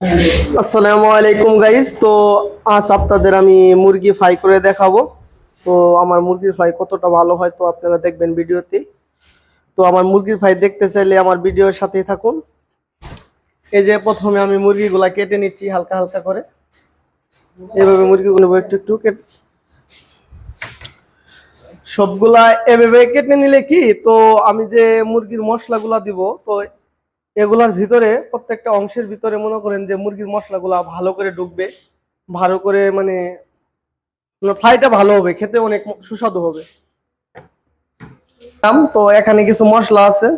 আসসালামু আলাইকুম গাইস তো আজ আপনাদের আমি মুরগি ফ্রাই করে দেখাবো। তো আমার মুরগির ফ্রাই কতটা ভালো হয় তো আপনারা দেখবেন ভিডিওতে। তো আমার মুরগির ফ্রাই দেখতে চাইলে আমার ভিডিওর সাথেই থাকুন। এই যে প্রথমে আমি মুরগিগুলা কেটে নিচ্ছি হালকা হালকা করে। এভাবে মুরগিগুলো একটু একটু কেটে সবগুলা এভাবে কেটে নিলে কি? তো আমি যে মুরগির মশলাগুলা দিব, তো এগুলার ভিতরে প্রত্যেকটা অংশের ভিতরে মনে করেন যে মুরগির মশলাগুলা ভালো করে ঢুকবে, ভালো করে মানে ফ্রাইটা ভালো হবে, খেতে অনেক সুস্বাদু হবে। তো এখানে কিছু মশলা আছে।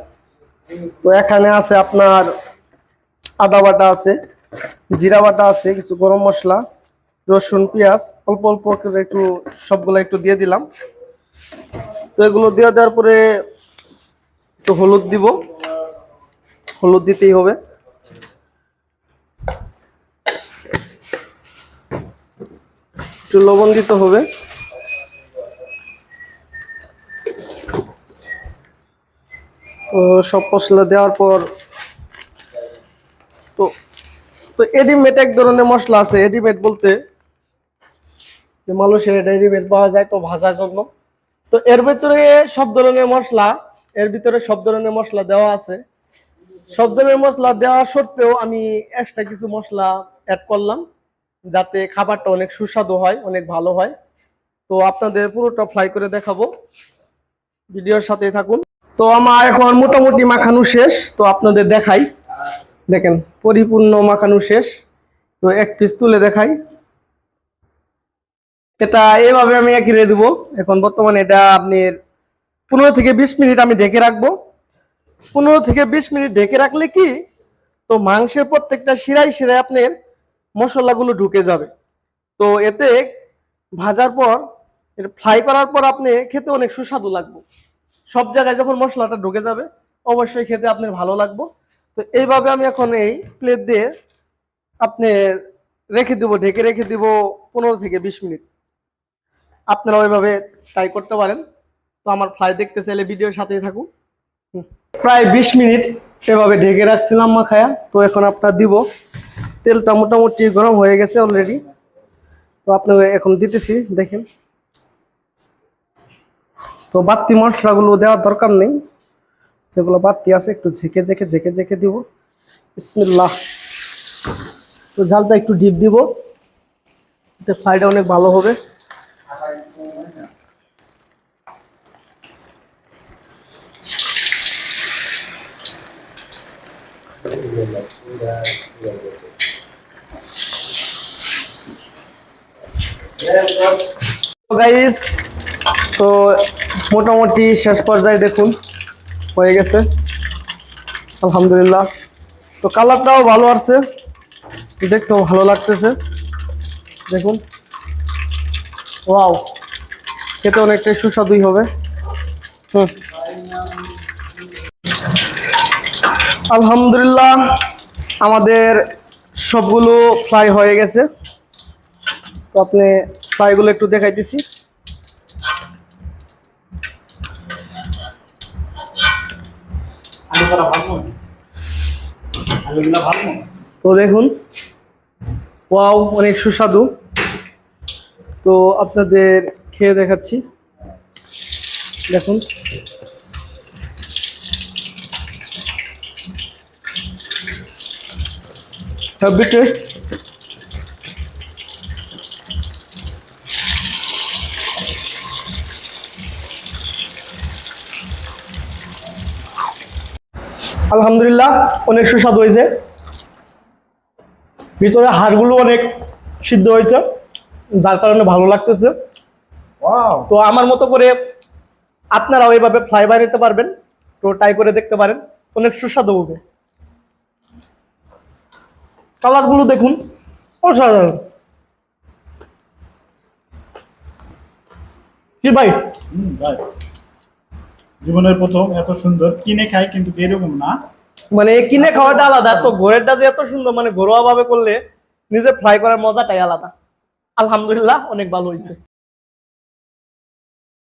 তো এখানে আছে আপনার আদা বাটা আছে, জিরা বাটা আছে, কিছু গরম মশলা, রসুন, পেঁয়াজ, অল্প অল্প করে একটু সবগুলো একটু দিয়ে দিলাম। তো এগুলো দিয়ে দেওয়ার পরে একটু হলুদ দিব। হলুদ দিতেই হবে। একটু লবণ দিতে হবে। তো সব মশলা দেওয়ার পর তো তো এডিমেট এক ধরনের মশলা আছে। এডিমেট বলতে যে মানুষের রেডিমেড পাওয়া যায় তো ভাজার জন্য। তো এর ভিতরে সব ধরনের মশলা, এর ভিতরে সব ধরনের মশলা দেওয়া আছে। সব ধরনের মশলা দেওয়া সত্ত্বেও আমি এক্সট্রা কিছু মশলা অ্যাড করলাম, যাতে খাবারটা অনেক সুস্বাদু হয়, অনেক ভালো হয়। তো আপনাদের পুরোটা ফ্রাই করে দেখাবো। ভিডিওর সাথে থাকুন। তো আমার এখন মোটামুটি মাখানো শেষ, তো আপনাদের দেখাই। দেখেন, পরিপূর্ণ মাখানো শেষ। তো এক পিস তুলে দেখাই। এটা এভাবে আমি এগিয়ে দেবো। এখন বর্তমানে এটা আপনি পনেরো থেকে বিশ মিনিট আমি ঢেকে রাখব। পনেরো থেকে বিশ মিনিট ঢেকে রাখলে কি? তো মাংসের প্রত্যেকটা শিরায় শিরায় আপনার মশলাগুলো ঢুকে যাবে। তো এতে ভাজার পর ফ্রাই করার পর আপনি খেতে অনেক সুস্বাদু লাগবে। সব জায়গায় যখন মশলাটা ঢুকে যাবে, অবশ্যই খেতে আপনার ভালো লাগবে। তো এইভাবে আমি এখন এই প্লেট দিয়ে আপনি রেখে দিব, ঢেকে রেখে দিব পনেরো থেকে বিশ মিনিট। আপনারা ওইভাবে ট্রাই করতে পারেন। তো আমার ফ্রাই দেখতে চাইলে ভিডিওর সাথেই থাকুন। প্রায় বিশ মিনিট এভাবে ঢেকে রাখছিলাম মাখায়া। তো এখন আপনার দিব। তেলটা মোটামুটি গরম হয়ে গেছে অলরেডি তো আপনাকে এখন দিতেছি, দেখেন। তো বাড়তি মশলাগুলো দেওয়ার দরকার নেই। যেগুলো বাড়তি আছে, একটু ঝেঁকে ঝেঁকে ঝেঁকে ঝেঁকে দিব। বিসমিল্লাহ। তো ঝালটা একটু ডিপ দিব। এতে ফ্রাইটা অনেক ভালো হবে। গাইস তো মোটামুটি শেষ পর্যায়ে দেখুন, হয়ে গেছে। আলহামদুলিল্লাহ। তো কালারটাও ভালো আসছে। দেখতেও ভালো লাগতেছে। দেখুন। ওয়াও, খেতে অনেকটাই সুস্বাদুই হবে। হুম। আলহামদুলিল্লাহ, আমাদের সবগুলো ফ্রাই হয়ে গেছে। তো আপনি ফ্রাইগুলো একটু আলুগুলা ভালো তো দেখুন, ওয়াও, অনেক সুস্বাদু। তো আপনাদের খেয়ে দেখাচ্ছি। দেখুন। হ্যাপি টেস্ট আলহামদুলিল্লাহ অনেক সুস্বাদু হয়েছে। ভিতরে হাড়গুলো অনেক সিদ্ধ হয়েছে যার কারণে ভালো লাগতেছে। ওয়াও তো আমার মতো করে আপনারাও এইভাবে ফ্রাই বানাতে পারবেন তো ট্রাই করে দেখতে পারেন অনেক সুস্বাদু হবে। কালারগুলো দেখুন। অসাধারণ। কি ভাই। ভাই। জীবনের প্রথম এত সুন্দর। কিনে খাই কিন্তু এরকম না। মানে কিনে খাওয়াটা আলাদা। তো ঘোরেরটা যে এত সুন্দর মানে ঘরোয়া ভাবে করলে নিজে ফ্রাই করার মজাটাই আলাদা। আলহামদুলিল্লাহ অনেক ভালো হয়েছে।